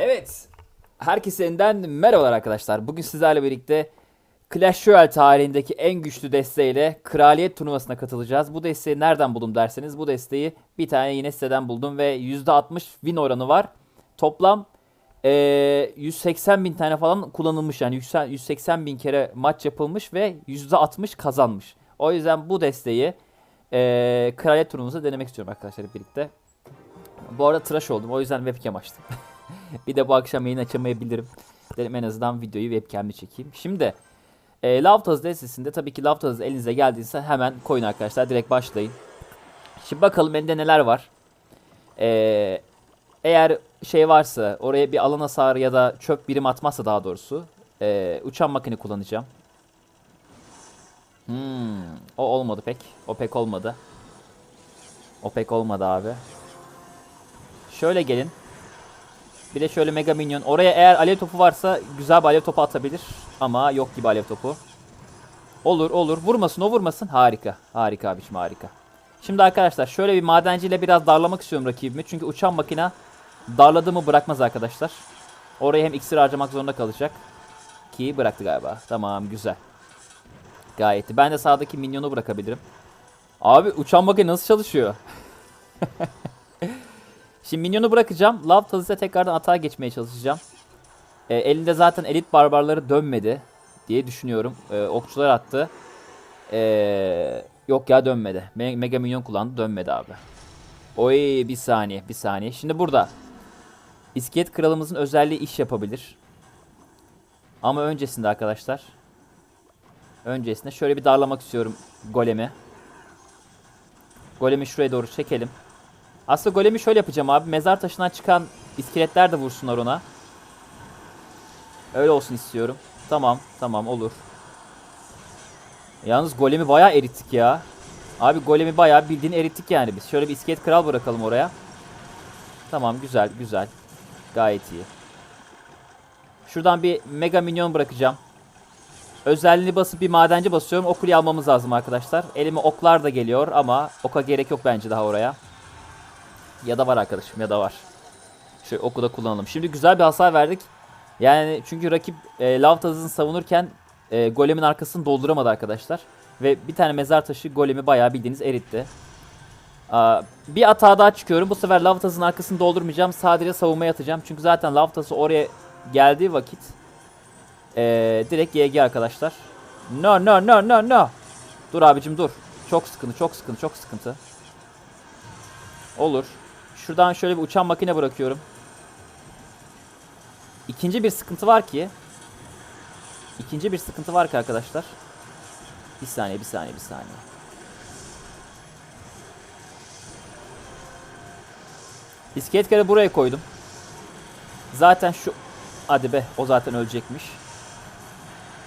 Evet. Herkese yeniden merhabalar arkadaşlar. Bugün sizlerle birlikte Clash Royale tarihindeki en güçlü desteğiyle Kraliyet turnuvasına katılacağız. Bu desteği nereden buldum derseniz bu desteği bir tane yine siteden buldum ve %60 win oranı var. Toplam eee 180 bin tane falan kullanılmış yani 180 180 bin kere maç yapılmış ve %60 kazanmış. O yüzden bu desteği eee Kraliyet turnuvasında denemek istiyorum arkadaşlar birlikte. Bu arada tıraş oldum o yüzden webcam açtım. bir de bu akşam yayın açamayabilirim. Dedim en azından videoyu webcam'li çekeyim. Şimdi e, Lavtaz destesinde tabii ki Lavtaz elinize geldiyse hemen koyun arkadaşlar. Direkt başlayın. Şimdi bakalım elinde neler var. E, eğer şey varsa oraya bir alan hasarı ya da çöp birim atmazsa daha doğrusu e, uçan makine kullanacağım. Hmm, o olmadı pek. O pek olmadı. O pek olmadı abi. Şöyle gelin. Bir de şöyle mega minyon. Oraya eğer alev topu varsa güzel bir alev topu atabilir. Ama yok gibi alev topu. Olur olur. Vurmasın o vurmasın. Harika. Harika abiciğim harika. Şimdi arkadaşlar şöyle bir madenciyle biraz darlamak istiyorum rakibimi. Çünkü uçan makina darladığımı bırakmaz arkadaşlar. Oraya hem iksir harcamak zorunda kalacak. Ki bıraktı galiba. Tamam güzel. Gayet. Ben de sağdaki minyonu bırakabilirim. Abi uçan makine nasıl çalışıyor? Şimdi minyonu bırakacağım. Love tazıya tekrardan atağa geçmeye çalışacağım. E, elinde zaten elit barbarları dönmedi diye düşünüyorum. E, okçular attı. E, yok ya dönmedi. Me- Mega minyon kullandı dönmedi abi. Oy bir saniye bir saniye. Şimdi burada. İskelet kralımızın özelliği iş yapabilir. Ama öncesinde arkadaşlar. Öncesinde şöyle bir darlamak istiyorum golemi. Golemi şuraya doğru çekelim. Aslında golemi şöyle yapacağım abi. Mezar taşından çıkan iskeletler de vursunlar ona. Öyle olsun istiyorum. Tamam, tamam olur. Yalnız golemi bayağı erittik ya. Abi golemi bayağı bildiğin erittik yani biz. Şöyle bir iskelet kral bırakalım oraya. Tamam güzel güzel. Gayet iyi. Şuradan bir mega minyon bırakacağım. Özelliğini basıp bir madenci basıyorum. O kuleyi almamız lazım arkadaşlar. Elime oklar da geliyor ama oka gerek yok bence daha oraya. Ya da var arkadaşım ya da var. Şöyle oku da kullanalım. Şimdi güzel bir hasar verdik. Yani çünkü rakip e, Lavtaz'ın savunurken e, golemin arkasını dolduramadı arkadaşlar. Ve bir tane mezar taşı golemi bayağı bildiğiniz eritti. Aa, bir hata daha çıkıyorum. Bu sefer Lavtaz'ın arkasını doldurmayacağım. Sadece savunmaya atacağım. Çünkü zaten Lavtaz'ı oraya geldiği vakit e, direkt GG arkadaşlar. No no no no no. Dur abicim dur. Çok sıkıntı çok sıkıntı çok sıkıntı. Olur. Şuradan şöyle bir uçan makine bırakıyorum. İkinci bir sıkıntı var ki. İkinci bir sıkıntı var ki arkadaşlar. Bir saniye, bir saniye, bir saniye. İskelet kare buraya koydum. Zaten şu... Hadi be, o zaten ölecekmiş.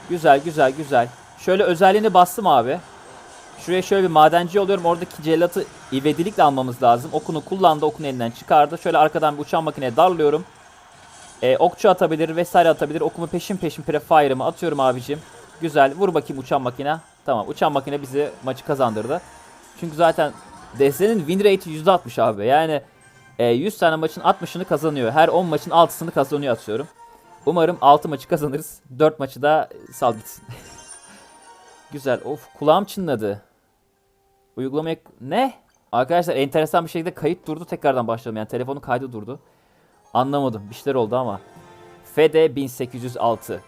Güzel, güzel, güzel. Şöyle özelliğini bastım abi. Şuraya şöyle bir madenci oluyorum. Oradaki cellatı ivedilikle almamız lazım. Okunu kullandı. Okunu elinden çıkardı. Şöyle arkadan bir uçan makineye darlıyorum. Ee, okçu atabilir vesaire atabilir. Okumu peşin peşin prefire'ımı atıyorum abicim. Güzel. Vur bakayım uçan makine. Tamam. Uçan makine bizi maçı kazandırdı. Çünkü zaten destenin win rate'i %60 abi. Yani e, 100 tane maçın 60'ını kazanıyor. Her 10 maçın 6'sını kazanıyor atıyorum. Umarım 6 maçı kazanırız. 4 maçı da sal gitsin. Güzel. Of kulağım çınladı. Uygulamaya... Ne? Arkadaşlar enteresan bir şekilde kayıt durdu. Tekrardan başladım. Yani telefonun kaydı durdu. Anlamadım. Bir şeyler oldu ama. FD 1806.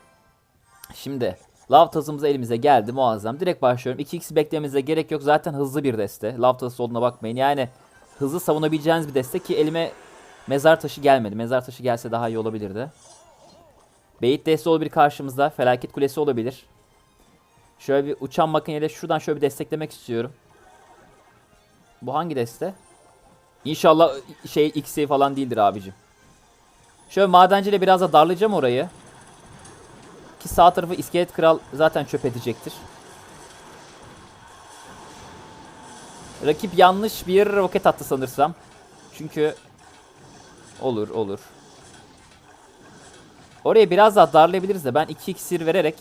Şimdi Lav tazımız elimize geldi muazzam. Direkt başlıyorum. 2x beklememize gerek yok. Zaten hızlı bir deste. Lav tazısı olduğuna bakmayın. Yani hızlı savunabileceğiniz bir deste ki elime mezar taşı gelmedi. Mezar taşı gelse daha iyi olabilirdi. Beyit deste olabilir karşımızda. Felaket kulesi olabilir. Şöyle bir uçan makineyle şuradan şöyle bir desteklemek istiyorum. Bu hangi deste? İnşallah şey X'i falan değildir abicim. Şöyle madenciyle biraz da darlayacağım orayı. Ki sağ tarafı iskelet kral zaten çöp edecektir. Rakip yanlış bir roket attı sanırsam. Çünkü olur olur. Oraya biraz daha darlayabiliriz de ben 2 iksir vererek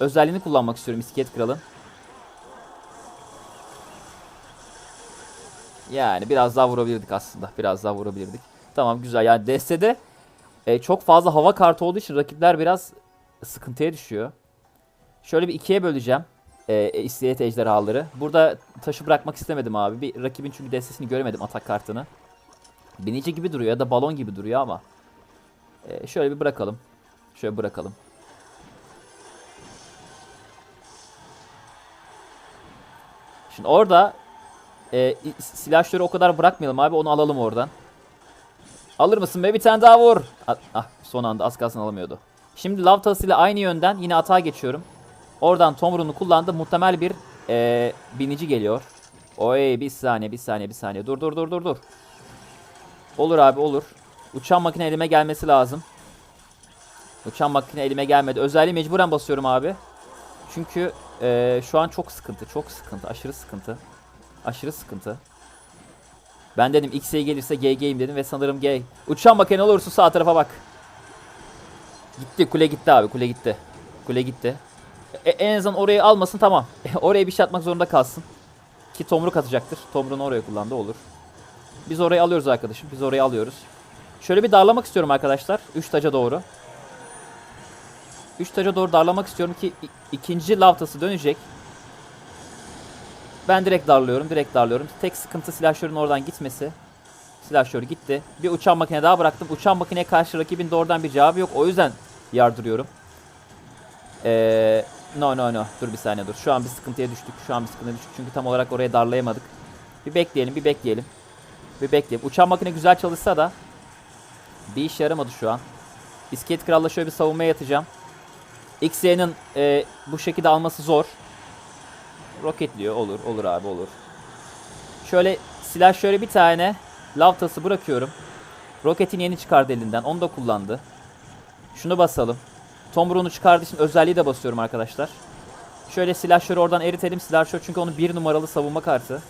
özelliğini kullanmak istiyorum iskelet kralın. Yani biraz daha vurabilirdik aslında. Biraz daha vurabilirdik. Tamam güzel. Yani destede E, çok fazla hava kartı olduğu için rakipler biraz sıkıntıya düşüyor. Şöyle bir ikiye böleceğim. E, iskelet ejderhaları. Burada taşı bırakmak istemedim abi. Bir rakibin çünkü destesini göremedim atak kartını. Binici gibi duruyor ya da balon gibi duruyor ama. E, şöyle bir bırakalım. Şöyle bırakalım. Şimdi orada e, silahşörü o kadar bırakmayalım abi. Onu alalım oradan. Alır mısın be bir tane daha vur. Ah, son anda az kalsın alamıyordu. Şimdi lav tasıyla aynı yönden yine atağa geçiyorum. Oradan Tomrun'u kullandı. Muhtemel bir e, binici geliyor. Oy bir saniye bir saniye bir saniye. Dur dur dur dur dur. Olur abi olur. Uçan makine elime gelmesi lazım. Uçan makine elime gelmedi. Özelliği mecburen basıyorum abi. Çünkü e, şu an çok sıkıntı. Çok sıkıntı. Aşırı sıkıntı. Aşırı sıkıntı. Ben dedim X'e gelirse GG'yim dedim ve sanırım G. Uçan makine olursa sağ tarafa bak. Gitti kule gitti abi kule gitti. Kule gitti. E, en azından orayı almasın tamam. oraya bir şey atmak zorunda kalsın. Ki tomruk atacaktır. Tomruğunu oraya kullandı olur. Biz orayı alıyoruz arkadaşım. Biz orayı alıyoruz. Şöyle bir darlamak istiyorum arkadaşlar. 3 taca doğru. 3 taca doğru darlamak istiyorum ki ikinci lavtası dönecek. Ben direkt darlıyorum. Direkt darlıyorum. Tek sıkıntı silahşörün oradan gitmesi. Silahşör gitti. Bir uçan makine daha bıraktım. Uçan makineye karşı rakibin doğrudan bir cevabı yok. O yüzden yardırıyorum. Ee, no no no. Dur bir saniye dur. Şu an bir sıkıntıya düştük. Şu an bir sıkıntıya düştük. Çünkü tam olarak oraya darlayamadık. Bir bekleyelim. Bir bekleyelim. Bir bekleyelim. Uçan makine güzel çalışsa da bir iş yaramadı şu an. İskelet Kral'la şöyle bir savunmaya yatacağım. XY'nin e, bu şekilde alması zor. Roketliyor. Olur. Olur abi olur. Şöyle silah şöyle bir tane lavtası bırakıyorum. Roketin yeni çıkardı elinden. Onu da kullandı. Şunu basalım. Tomruğunu çıkardığı için özelliği de basıyorum arkadaşlar. Şöyle silahşörü oradan eritelim. Silahşör çünkü onun bir numaralı savunma kartı.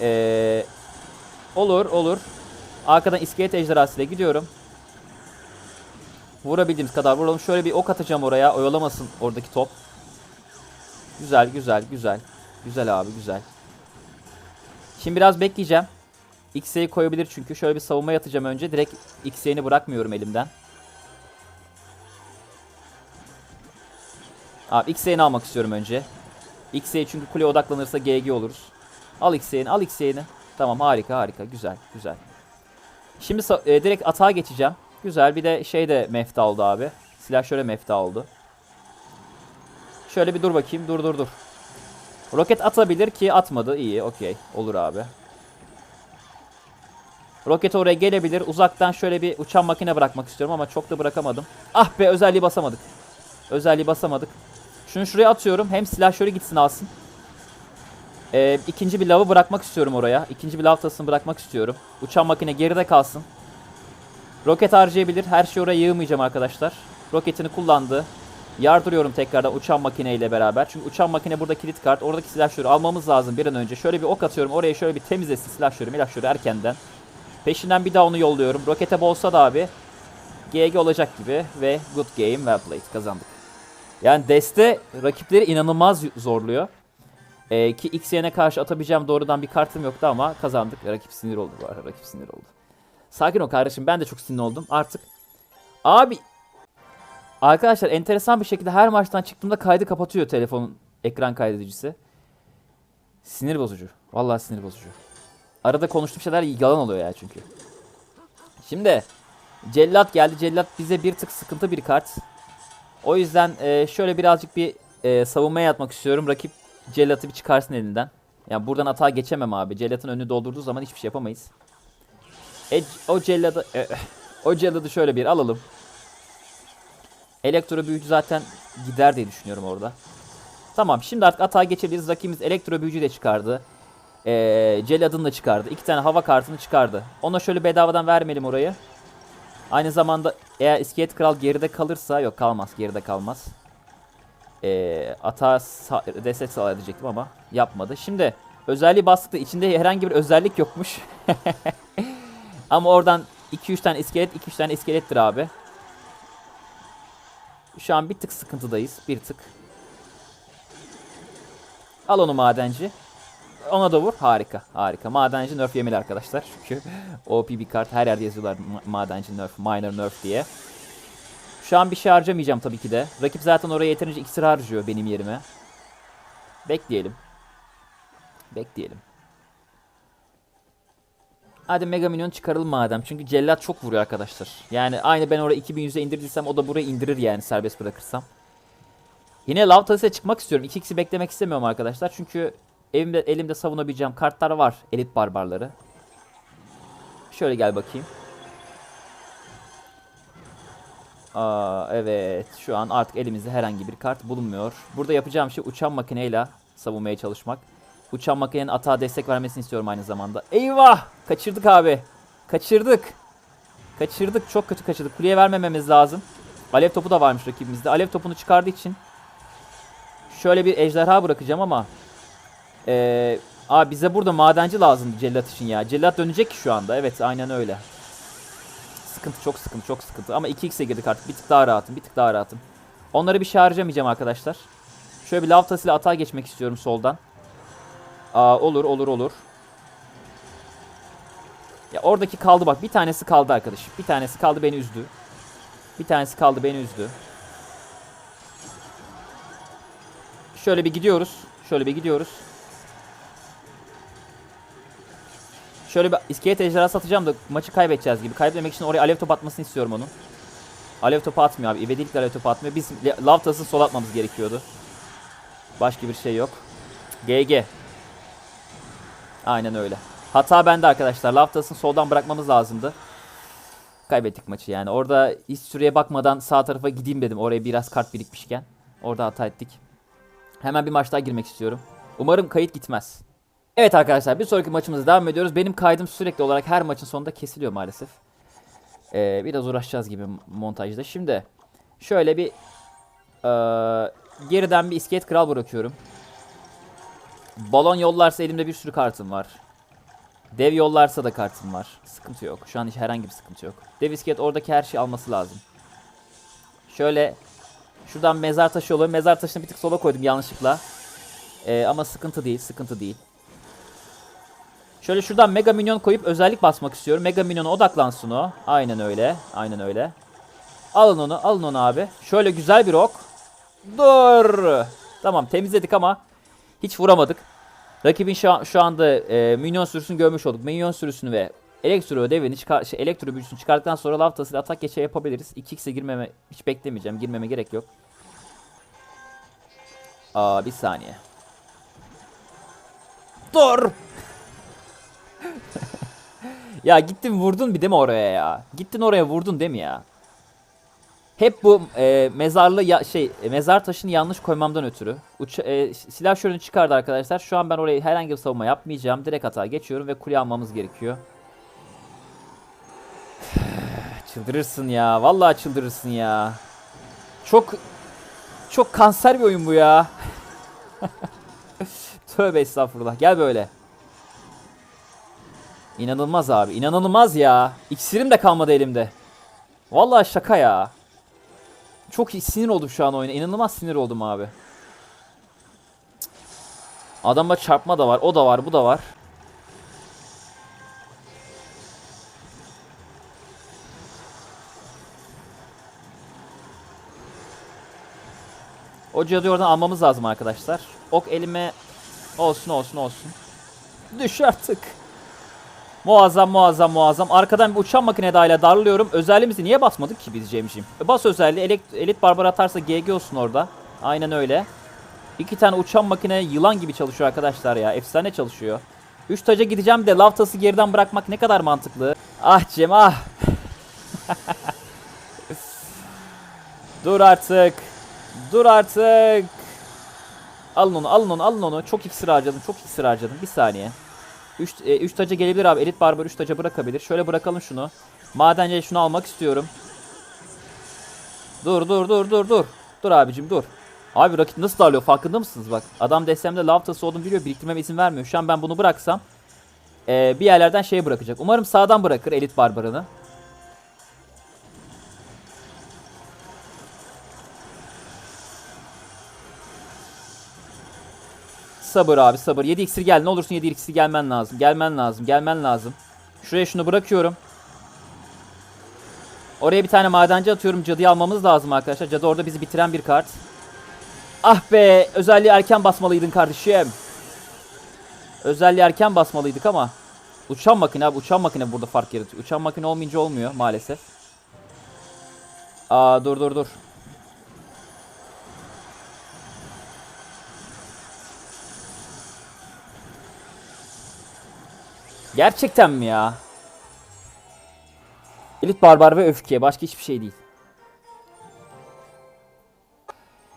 Ee, olur olur. Arkadan iskelet ejderhasıyla gidiyorum. Vurabildiğimiz kadar vuralım. Şöyle bir ok atacağım oraya. Oyalamasın oradaki top. Güzel güzel güzel. Güzel abi güzel. Şimdi biraz bekleyeceğim. X'e'yi koyabilir çünkü. Şöyle bir savunma yatacağım önce. Direkt X'e'ni bırakmıyorum elimden. Abi X'e'ni almak istiyorum önce. X'e çünkü kuleye odaklanırsa GG oluruz. Al X'e'ni al X'e'ni. Tamam harika harika güzel güzel. Şimdi e, direkt atağa geçeceğim. Güzel bir de şey de mefta oldu abi. Silah şöyle mefta oldu. Şöyle bir dur bakayım. Dur dur dur. Roket atabilir ki atmadı. İyi okey. Olur abi. Roket oraya gelebilir. Uzaktan şöyle bir uçan makine bırakmak istiyorum ama çok da bırakamadım. Ah be özelliği basamadık. Özelliği basamadık. Şunu şuraya atıyorum. Hem silah şöyle gitsin alsın. Ee, ikinci bir lavı bırakmak istiyorum oraya. İkinci bir lav tasını bırakmak istiyorum. Uçan makine geride kalsın. Roket harcayabilir. Her şeyi oraya yığmayacağım arkadaşlar. Roketini kullandı. Yardırıyorum tekrardan uçan makineyle beraber. Çünkü uçan makine burada kilit kart. Oradaki silahşörü almamız lazım bir an önce. Şöyle bir ok atıyorum. Oraya şöyle bir temizlesin silahşörü milahşörü erkenden. Peşinden bir daha onu yolluyorum. Rokete bolsa da abi. GG olacak gibi. Ve good game well played. Kazandık. Yani deste rakipleri inanılmaz zorluyor. Ee, ki XY'ne karşı atabileceğim doğrudan bir kartım yoktu ama kazandık. Rakip sinir oldu bu arada. Rakip sinir oldu. Sakin ol kardeşim. Ben de çok sinir oldum. Artık Abi Arkadaşlar enteresan bir şekilde her maçtan çıktığımda kaydı kapatıyor telefonun ekran kaydedicisi. Sinir bozucu. Vallahi sinir bozucu. Arada konuştuğum şeyler yalan oluyor ya çünkü. Şimdi Cellat geldi. Cellat bize bir tık sıkıntı bir kart. O yüzden e, şöyle birazcık bir e, savunmaya yatmak istiyorum. Rakip Cellat'ı bir çıkarsın elinden. Yani buradan atağa geçemem abi. Cellat'ın önünü doldurduğu zaman hiçbir şey yapamayız. E, o Cellat'ı e, o Cellat'ı şöyle bir alalım. Elektro büyücü zaten gider diye düşünüyorum orada. Tamam şimdi artık atağa geçebiliriz. Rakibimiz elektro büyücü de çıkardı. Ee, Celad'ını da çıkardı. İki tane hava kartını çıkardı. Ona şöyle bedavadan vermeyelim orayı. Aynı zamanda eğer iskelet kral geride kalırsa yok kalmaz geride kalmaz. Ee, atağa destek sağlar diyecektim ama yapmadı. Şimdi özelliği bastık da içinde herhangi bir özellik yokmuş. ama oradan 2-3 tane iskelet 2-3 tane iskelettir abi. Şu an bir tık sıkıntıdayız. Bir tık. Al onu madenci. Ona da vur. Harika. Harika. Madenci nerf yemeli arkadaşlar. Çünkü OP bir kart. Her yerde yazıyorlar ma- madenci nerf, minor nerf diye. Şu an bir şey harcamayacağım tabii ki de. Rakip zaten oraya yeterince iksir harcıyor benim yerime. Bekleyelim. Bekleyelim. Hadi Mega Minyon çıkaralım madem. Çünkü cellat çok vuruyor arkadaşlar. Yani aynı ben oraya 2100'e indirdiysem o da buraya indirir yani serbest bırakırsam. Yine Lav Talisi'ye çıkmak istiyorum. 2x'i beklemek istemiyorum arkadaşlar. Çünkü elimde, elimde savunabileceğim kartlar var. Elit barbarları. Şöyle gel bakayım. Aa, evet. Şu an artık elimizde herhangi bir kart bulunmuyor. Burada yapacağım şey uçan makineyle savunmaya çalışmak. Uçan makinenin atağa destek vermesini istiyorum aynı zamanda. Eyvah! Kaçırdık abi. Kaçırdık. Kaçırdık. Çok kötü kaçırdık. Kuleye vermememiz lazım. Alev topu da varmış rakibimizde. Alev topunu çıkardığı için şöyle bir ejderha bırakacağım ama ee, abi bize burada madenci lazım cellat için ya. Cellat dönecek ki şu anda. Evet aynen öyle. Sıkıntı çok sıkıntı çok sıkıntı. Ama 2x'e girdik artık. Bir tık daha rahatım. Bir tık daha rahatım. Onları bir şey harcamayacağım arkadaşlar. Şöyle bir lav tasıyla atağa geçmek istiyorum soldan. Aa, olur olur olur. Ya oradaki kaldı bak. Bir tanesi kaldı arkadaşım. Bir tanesi kaldı beni üzdü. Bir tanesi kaldı beni üzdü. Şöyle bir gidiyoruz. Şöyle bir gidiyoruz. Şöyle bir iskelet ejderhası atacağım da maçı kaybedeceğiz gibi. Kaybetmemek için oraya alev topu atmasını istiyorum onun. Alev topu atmıyor abi. İvedilikle alev topu atmıyor. Biz le- lav tasını sol atmamız gerekiyordu. Başka bir şey yok. GG. Aynen öyle. Hata bende arkadaşlar. Lav tasını soldan bırakmamız lazımdı. Kaybettik maçı yani. Orada hiç süreye bakmadan sağ tarafa gideyim dedim. Oraya biraz kart birikmişken. Orada hata ettik. Hemen bir maç daha girmek istiyorum. Umarım kayıt gitmez. Evet arkadaşlar bir sonraki maçımıza devam ediyoruz. Benim kaydım sürekli olarak her maçın sonunda kesiliyor maalesef. Ee, biraz uğraşacağız gibi montajda. Şimdi şöyle bir eee, geriden bir iskelet kral bırakıyorum. Balon yollarsa elimde bir sürü kartım var. Dev yollarsa da kartım var. Sıkıntı yok. Şu an hiç herhangi bir sıkıntı yok. Dev iskelet oradaki her şeyi alması lazım. Şöyle şuradan mezar taşı oluyor. Mezar taşını bir tık sola koydum yanlışlıkla. Ee, ama sıkıntı değil, sıkıntı değil. Şöyle şuradan mega minyon koyup özellik basmak istiyorum. Mega minyona odaklansın o. Aynen öyle. Aynen öyle. Alın onu, alın onu abi. Şöyle güzel bir ok. Dur. Tamam temizledik ama hiç vuramadık. Rakibin şu, an- şu anda e, minyon sürüsünü görmüş olduk. Minyon sürüsünü ve elektro devini çıkar, şey, elektro büyüsünü çıkardıktan sonra lav tasıyla atak geçe yapabiliriz. 2x'e girmeme hiç beklemeyeceğim. Girmeme gerek yok. Aa bir saniye. Dur. ya gittin vurdun bir değil mi oraya ya? Gittin oraya vurdun değil mi ya? Hep bu e, mezarlı ya, şey e, mezar taşını yanlış koymamdan ötürü. Uça, e, silah şörünü çıkardı arkadaşlar. Şu an ben oraya herhangi bir savunma yapmayacağım. Direkt hata geçiyorum ve kule almamız gerekiyor. çıldırırsın ya. Vallahi çıldırırsın ya. Çok çok kanser bir oyun bu ya. Tövbe estağfurullah. Gel böyle. İnanılmaz abi. İnanılmaz ya. İksirim de kalmadı elimde. Vallahi şaka ya. Çok sinir oldum şu an oyuna. İnanılmaz sinir oldum abi. Cık. Adamla çarpma da var. O da var. Bu da var. O cadıyı oradan almamız lazım arkadaşlar. Ok elime olsun olsun olsun. Düş artık. Muazzam muazzam muazzam. Arkadan bir uçan makine dahil darlıyorum. Özelliğimizi niye basmadık ki biz Cemciğim? E, Bas özelliği. Elit, elit barbar atarsa GG olsun orada. Aynen öyle. İki tane uçan makine yılan gibi çalışıyor arkadaşlar ya. Efsane çalışıyor. Üç taca gideceğim de lav tası geriden bırakmak ne kadar mantıklı. Ah Cem ah. Dur artık. Dur artık. Alın onu alın onu alın onu. Çok iksir harcadım çok iksir harcadım. Bir saniye. 3 e, üç taca gelebilir abi. Elit barbar 3 taca bırakabilir. Şöyle bırakalım şunu. Madenciye şunu almak istiyorum. Dur dur dur dur dur. Dur abicim dur. Abi rakip nasıl darlıyor farkında mısınız bak. Adam destemde lav tası olduğunu biliyor. Biriktirmeme izin vermiyor. Şu an ben bunu bıraksam e, bir yerlerden şey bırakacak. Umarım sağdan bırakır elit barbarını. Sabır abi sabır. 7 iksir gel. Ne olursun 7 iksir gelmen lazım. Gelmen lazım. Gelmen lazım. Şuraya şunu bırakıyorum. Oraya bir tane madenci atıyorum. Cadıyı almamız lazım arkadaşlar. Cadı orada bizi bitiren bir kart. Ah be! Özelliği erken basmalıydın kardeşim. Özelliği erken basmalıydık ama. Uçan makine abi. Uçan makine burada fark yaratıyor. Uçan makine olmayınca olmuyor maalesef. Aa dur dur dur. Gerçekten mi ya? Elit barbar ve öfke. Başka hiçbir şey değil.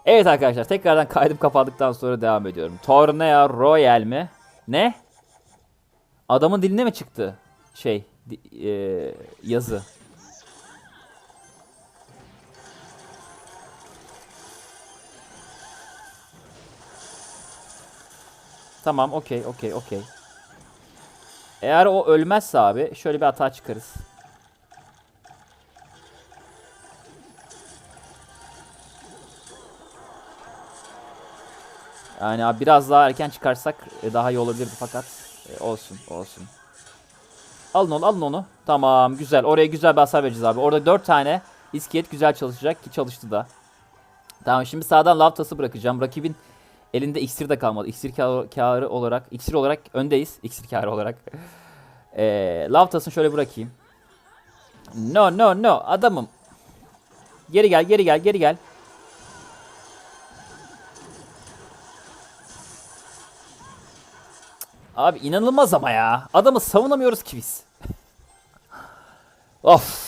Evet arkadaşlar tekrardan kaydım kapandıktan sonra devam ediyorum. Torneo Royal mi? Ne? Adamın diline mi çıktı? Şey eee, yazı. Tamam okey okey okey. Eğer o ölmezse abi şöyle bir hata çıkarız. Yani abi biraz daha erken çıkarsak e, daha iyi olabilirdi fakat e, olsun olsun. Alın onu alın onu. Tamam güzel oraya güzel bir hasar vereceğiz abi. Orada 4 tane iskelet güzel çalışacak ki çalıştı da. Tamam şimdi sağdan lav tası bırakacağım. Rakibin elinde iksir de kalmadı. İksir kârı olarak iksir olarak öndeyiz. İksir kârı olarak. Ee, lav tasını şöyle bırakayım. No no no adamım. Geri gel geri gel geri gel. Abi inanılmaz ama ya. Adamı savunamıyoruz ki biz. of.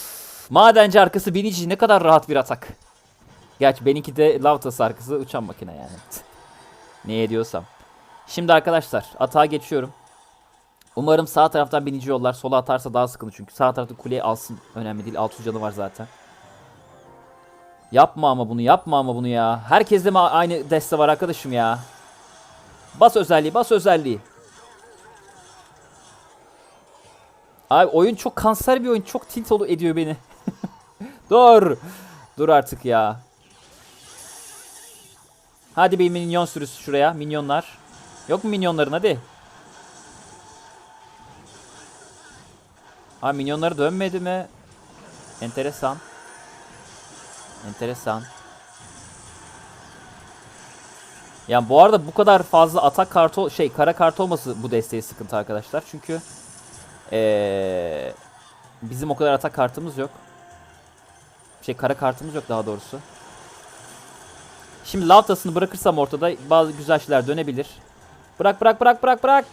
Madenci arkası binici ne kadar rahat bir atak. Gerçi benimki de Lavtas arkası uçan makine yani. ne ediyorsam. Şimdi arkadaşlar atağa geçiyorum. Umarım sağ taraftan binici yollar. Sola atarsa daha sıkıntı çünkü. Sağ tarafta kuleyi alsın. Önemli değil. 600 canı var zaten. Yapma ama bunu yapma ama bunu ya. Herkeste mi aynı deste var arkadaşım ya. Bas özelliği bas özelliği. Abi oyun çok kanser bir oyun. Çok tilt ediyor beni. Dur. Dur artık ya. Hadi bir minyon sürüsü şuraya. Minyonlar. Yok mu minyonların hadi. Ha minyonları dönmedi mi? Enteresan. Enteresan. Yani bu arada bu kadar fazla atak kartı şey kara kartı olması bu desteği sıkıntı arkadaşlar. Çünkü ee, bizim o kadar atak kartımız yok. Şey kara kartımız yok daha doğrusu. Şimdi lavtasını bırakırsam ortada bazı güzel şeyler dönebilir. Bırak bırak bırak bırak bırak.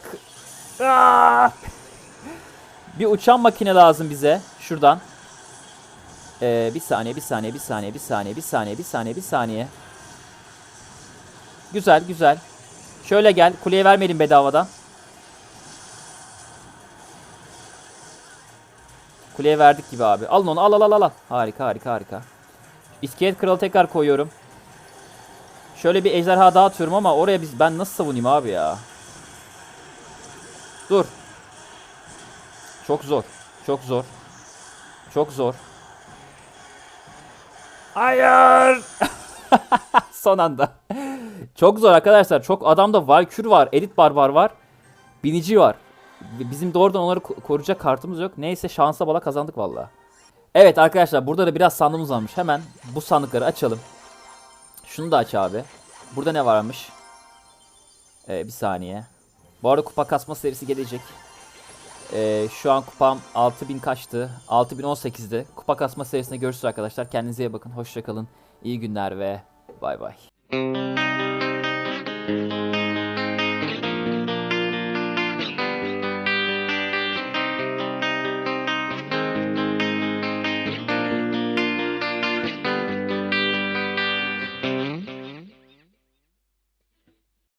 Aa! Bir uçan makine lazım bize. Şuradan. Ee, bir saniye, bir saniye, bir saniye, bir saniye, bir saniye, bir saniye, bir saniye. Güzel, güzel. Şöyle gel. Kuleye vermeyelim bedavadan. Kuleye verdik gibi abi. Alın onu. Al al al. al. Harika, harika, harika. İskelet kralı tekrar koyuyorum. Şöyle bir ejderha daha atıyorum ama oraya biz ben nasıl savunayım abi ya? Dur. Çok zor. Çok zor. Çok zor. Hayır. Son anda. Çok zor arkadaşlar. Çok adamda Valkür var. Elit Barbar var. Binici var. Bizim doğrudan onları ko- koruyacak kartımız yok. Neyse şansa bala kazandık valla. Evet arkadaşlar burada da biraz sandığımız varmış. Hemen bu sandıkları açalım. Şunu da aç abi. Burada ne varmış? Ee, bir saniye. Bu arada kupa kasma serisi gelecek. Ee, şu an kupam 6000 kaçtı? 6018'di. Kupa kasma serisinde görüşürüz arkadaşlar. Kendinize iyi bakın. Hoşçakalın. İyi günler ve bay bay.